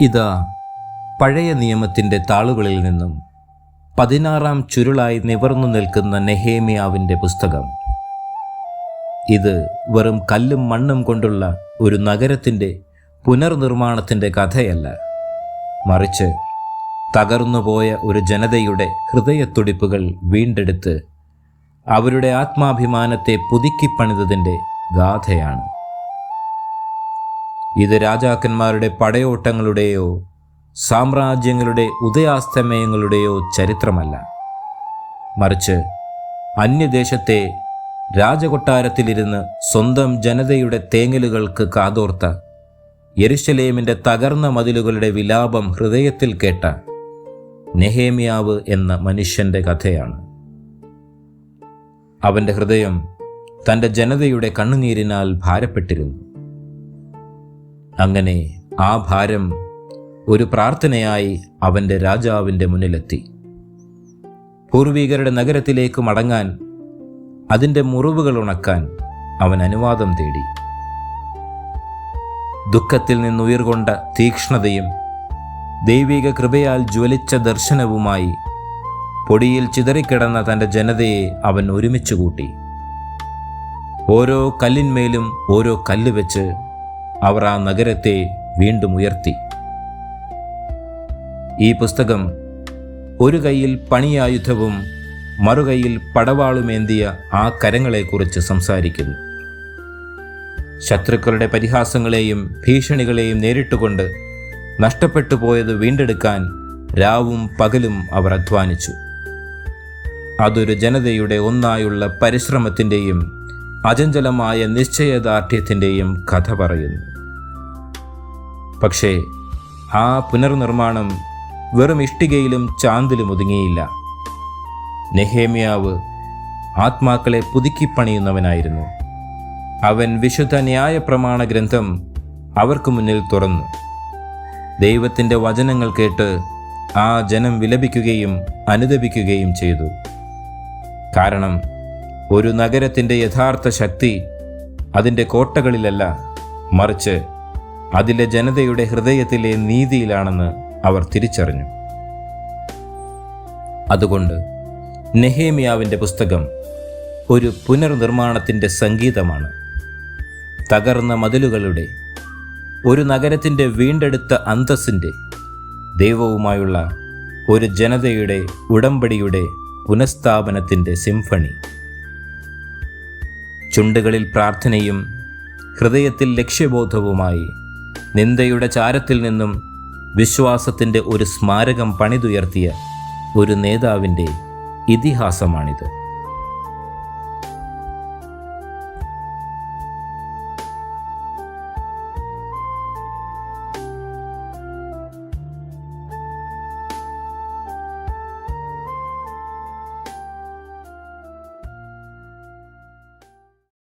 ഇതാ പഴയ നിയമത്തിന്റെ താളുകളിൽ നിന്നും പതിനാറാം ചുരുളായി നിവർന്നു നിൽക്കുന്ന നെഹേമിയാവിന്റെ പുസ്തകം. ഇത് വെറും കല്ലും മണ്ണും കൊണ്ടുള്ള ഒരു നഗരത്തിന്റെ പുനർനിർമ്മാണത്തിന്റെ കഥയല്ല. മറിച്ച് തകർന്നുപോയ ഒരു ജനതയുടെ ഹൃദയത്തുടിപ്പുകൾ വീണ്ടെടുത്ത് അവരുടെ ആത്മാഭിമാനത്തെ പുതുക്കിപ്പണിതതിന്റെ ഗാഥയാണ്. ഇത് രാജാക്കന്മാരുടെ പടയോട്ടങ്ങളുടെയോ സാമ്രാജ്യങ്ങളുടെ ഉദയാസ്തമയങ്ങളുടെയോ ചരിത്രമല്ല. മറിച്ച് അന്യദേശത്തെ രാജകൊട്ടാരത്തിലിരുന്ന് സ്വന്തം ജനതയുടെ തേങ്ങലുകൾക്ക് കാതോർത്ത യെരുശലേമിന്റെ തകർന്ന മതിലുകളുടെ വിലാപം ഹൃദയത്തിൽ കേട്ട നെഹേമിയാവ് എന്ന മനുഷ്യന്റെ കഥയാണ്. അവന്റെ ഹൃദയം തന്റെ ജനതയുടെ കണ്ണുനീരിനാൽ ഭാരപ്പെട്ടിരുന്നു. അങ്ങനെ ആ ഭാരം ഒരു പ്രാർത്ഥനയായി അവന്റെ രാജാവിന്റെ മുന്നിലെത്തി. പൂർവീകരുടെ നഗരത്തിലേക്ക് മടങ്ങാൻ അതിന്റെ മുറിവുകൾ ഉണക്കാൻ അവൻ അനുവാദം തേടി. ദുഃഖത്തിൽ നിന്നുയർകൊണ്ട തീക്ഷ്ണതയും ദൈവിക കൃപയാൽ ജ്വലിച്ച ദർശനവുമായി പൊടിയിൽ ചിതറിക്കിടന്ന തന്റെ ജനതയെ അവൻ ഒരുമിച്ച് കൂട്ടി. ഓരോ കല്ലിന്മേലും ഓരോ കല്ല് വെച്ച് അവർ ആ നഗരത്തെ വീണ്ടും ഉയർത്തി. ഈ പുസ്തകം ഒരു കൈയിൽ പണിയായുധവും മറുകൈയിൽ പടവാളുമേന്തിയ ആ കരങ്ങളെക്കുറിച്ച് സംസാരിക്കുന്നു. ശത്രുക്കളുടെ പരിഹാസങ്ങളെയും ഭീഷണികളെയും നേരിട്ടുകൊണ്ട് നഷ്ടപ്പെട്ടു പോയത് വീണ്ടെടുക്കാൻ രാവും പകലും അവർ അധ്വാനിച്ചു. അതൊരു ജനതയുടെ ഒന്നായുള്ള പരിശ്രമത്തിന്റെയും അചഞ്ചലമായ നിശ്ചയദാർഢ്യത്തിന്റെയും കഥ പറയുന്നു. പക്ഷേ ആ പുനർനിർമ്മാണം വെറും ഇഷ്ടികയിലും ചാന്തിലും ഒതുങ്ങിയില്ല. നെഹേമിയാവ് ആത്മാക്കളെ പുതുക്കിപ്പണിയുന്നവനായിരുന്നു. അവൻ വിശുദ്ധ ന്യായ പ്രമാണ ഗ്രന്ഥം അവർക്ക് മുന്നിൽ തുറന്നു. ദൈവത്തിന്റെ വചനങ്ങൾ കേട്ട് ആ ജനം വിലപിക്കുകയും അനുദപിക്കുകയും ചെയ്തു. കാരണം ഒരു നഗരത്തിന്റെ യഥാർത്ഥ ശക്തി അതിന്റെ കോട്ടകളിലല്ല മറിച്ച് അതിലെ ജനതയുടെ ഹൃദയത്തിലെ നീതിയിലാണെന്ന് അവർ തിരിച്ചറിഞ്ഞു. അതുകൊണ്ട് നെഹേമിയാവിന്റെ പുസ്തകം ഒരു പുനർനിർമ്മാണത്തിന്റെ സംഗീതമാണ്. തകർന്ന മതിലുകളുടെ ഒരു നഗരത്തിന്റെ വീണ്ടെടുത്ത അന്തസ്സിന്റെ ദൈവവുമായുള്ള ഒരു ജനതയുടെ ഉടമ്പടിയുടെ പുനഃസ്ഥാപനത്തിന്റെ സിംഫണി. ചുണ്ടുകളിൽ പ്രാർത്ഥനയും ഹൃദയത്തിൽ ലക്ഷ്യബോധവുമായി നിന്ദയുടെ ചാരത്തിൽ നിന്നും വിശ്വാസത്തിന്റെ ഒരു സ്മാരകം പണിതുയർത്തിയ ഒരു നേതാവിന്റെ ഇതിഹാസമാണിത്.